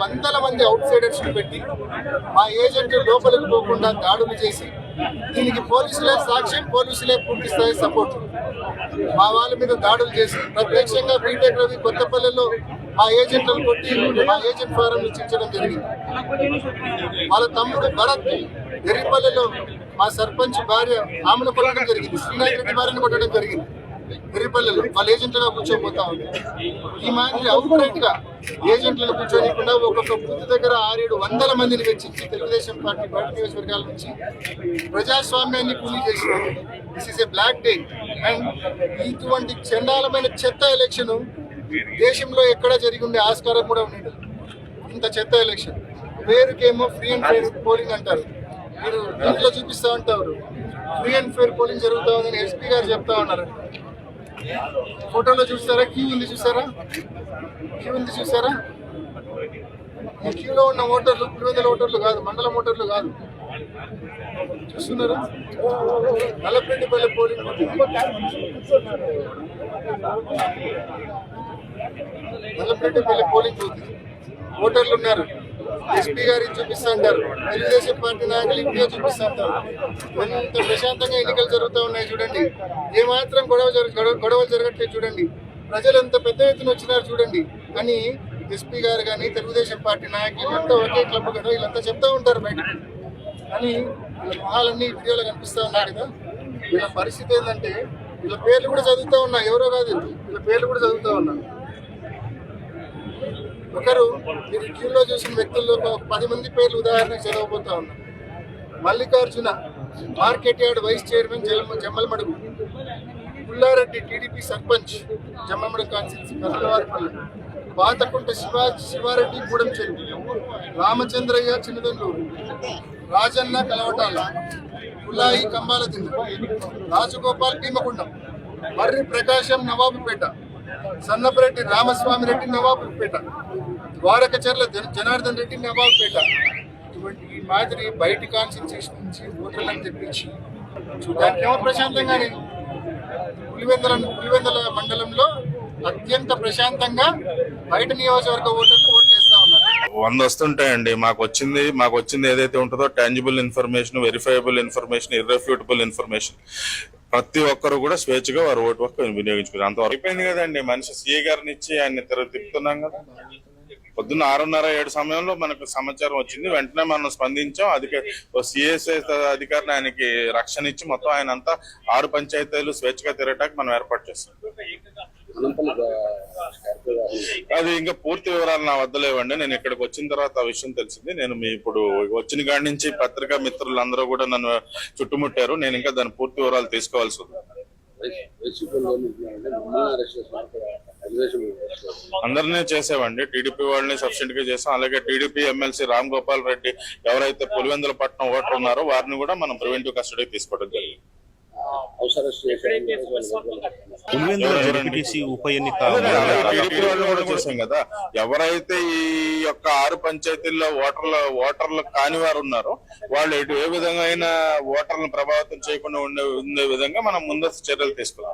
వందల మంది అవుట్ సైడర్స్ పెట్టి మా ఏజెంట్లు లోపలికి పోకుండా దాడులు చేసి దీనికి పోలీసులే సాక్ష్యం పోలీసులే పూర్తి స్థాయి సపోర్ట్. మా వాళ్ళ మీద దాడులు చేసి ప్రత్యక్షంగా బీటెక్ రవి కొత్తపల్లెలో మా ఏజెంట్లను కొట్టి మా ఏజెంట్ ఫారం ఇచ్చించడం జరిగింది. వాళ్ళ తమ్ముడు భరత్ ఎరిపల్లిలో మా సర్పంచ్ భార్య ఆమెను కొట్టడం జరిగింది. శ్రీనాథ్ రెడ్డి భార్యను కొట్టడం జరిగింది. ఎరిపల్లిలో వాళ్ళ ఏజెంట్లుగా కూర్చోబోతా ఉంది. ఈ మాదిరి అవుట్గా ఏజెంట్లను కూర్చోనికుండా ఒక్కొక్క బూత్ దగ్గర ఆరేడు వందల మందిని వెచ్చించి తెలుగుదేశం పార్టీ బయట నియోజకవర్గాల నుంచి ప్రజాస్వామ్యాన్ని కూలీ చేసినారు this is a black day and ఇటువంటి చండాలమైన చెత్త ఎలక్షన్ దేశంలో ఎక్కడ జరిగి ఉండే ఆస్కారం కూడా ఉండేది. ఇంత చెత్త ఎలక్షన్. పేరుకేమో ఫ్రీ అండ్ ఫెయిర్ పోలింగ్ అంటారు. మీరు ఇంట్లో చూపిస్తా ఉంటారు. ఫ్రీ అండ్ ఫెయిర్ పోలింగ్ జరుగుతా ఉందని ఎస్పీ గారు చెప్తా ఉన్నారు. ఫోటోలో చూస్తారా? క్యూ ఉంది చూసారా క్యూ ఉంది చూసారా ఈ క్యూలో ఉన్న ఓటర్లు పులివెందుల ఓటర్లు కాదు మండలం ఓటర్లు కాదు. చూస్తున్నారా? నల్లపెండిపల్లి పోలింగ్ నల్లపెండిపల్లి పోలింగ్ ఓటర్లు ఉన్నారు. ఎస్పీ గారికి చూపిస్తా అంటారు తెలుగుదేశం పార్టీ నాయకులు ఇండియా చూపిస్తా అంటారు ఎంత ప్రశాంతంగా ఎన్నికలు జరుగుతూ ఉన్నాయి చూడండి. ఏమాత్రం గొడవ జరగ గొడవలు జరగట్లేదు చూడండి. ప్రజలు ఎంత పెద్ద ఎత్తున వచ్చినారు చూడండి. కానీ ఎస్పీ గారు కానీ తెలుగుదేశం పార్టీ నాయకులు వీళ్ళంతా ఒకే క్లబ్ కదా వీళ్ళంతా చెప్తా ఉంటారు బయట. కానీ వీళ్ళ మొహాలన్నీ వీడియోలో కనిపిస్తా ఉన్నాయి కదా. వీళ్ళ పరిస్థితి ఏంటంటే వీళ్ళ పేర్లు కూడా చదువుతా ఉన్నా ఎవరో కాదు వీళ్ళ. పేర్లు కూడా చదువుతా ఉన్నాను ఒకరు మీరు క్యూలో చూసిన వ్యక్తుల్లో ఒక పది మంది పేర్లు ఉదాహరణకు చదవబోతా ఉన్నారు Mallikarjuna market yard vice chairman Jammalamadugu. Pullareddy TDP sarpanch Jammalamadugu constituency Karlavaripalli Pathakunta Siva Sivareddy Gudemcheru. Ramachandraiah Chinnadanduru. Rajanna Kalavatala. Pullai Kambala Dindu Rajagopal Bhimakundam మర్రి ప్రకాశం నవాబుపేట. సన్నపరెడ్డి రామస్వామి రెడ్డి నవాబుపేట ద్వారకచర్ల జనార్దన్ రెడ్డి నవాబుపేట ఇటువంటి ఈ మాదిరి బయట కాన్స్టిట్యూషన్ నుంచి ఓటర్లను తెప్పించి చూడడానికి ఏమో ప్రశాంతంగానే పులివెందల పులివెందల మండలంలో అత్యంత ప్రశాంతంగా బయట నియోజకవర్గ ఓటర్లు ఓట్లు వేస్తా ఉన్నారు. వంద వస్తుంటాయండి. మాకు వచ్చింది మాకు వచ్చింది ఏదైతే ఉంటుందో tangible information verifiable information irrefutable information ప్రతి ఒక్కరు కూడా స్వేచ్ఛగా వారు ఓటు హక్కు వినియోగించుకున్నారు అంతవరకు అయిపోయింది కదండి. మనిషి సీఏ గారిని ఇచ్చి ఆయన తిప్పుతున్నాం కదా. పొద్దున్న ఆరున్నర ఏడు సమయంలో మనకు సమాచారం వచ్చింది. వెంటనే మనం స్పందించాం. అధిక సిఎస్ఐ అధికారిని ఆయనకి రక్షణ ఇచ్చి మొత్తం ఆయన అంతా ఆరు పంచాయతీలు స్వేచ్ఛగా తిరగటానికి మనం ఏర్పాటు చేస్తాం అది ఇంకా పూర్తి వివరాలు నా వద్ద లేవండి. నేను ఇక్కడికి వచ్చిన తర్వాత ఆ విషయం తెలిసింది. నేను మీ ఇప్పుడు వచ్చిన కాడి నుంచి పత్రికా మిత్రులందరూ కూడా నన్ను చుట్టుముట్టారు. నేను ఇంకా దాని పూర్తి వివరాలు తీసుకోవాల్సి ఉంది. అందరినీ చేసామండి టీడీపీ వాళ్ళని సబ్సిడీ గా చేసాం అలాగే టీడీపీ ఎమ్మెల్సీ రామ్ గోపాల్ రెడ్డి ఎవరైతే పులివెందుల పట్నం ఓటర్ ఉన్నారో వారిని కూడా మనం ప్రివెంటివ్ కస్టడీకి తీసుకోవడం జరిగింది. పులివెందుల జడ్పీటీసీ ఉప ఎన్నిక కదా. ఎవరైతే ఈ యొక్క ఆరు పంచాయతీల్లో ఓటర్ల ఓటర్లు కాని వారు ఉన్నారో వాళ్ళు ఏ విధంగా అయినా ఓటర్లను ప్రభావితం చేయకుండా ఉండే ఉండే విధంగా మనం ముందస్తు చర్యలు తీసుకున్నామండి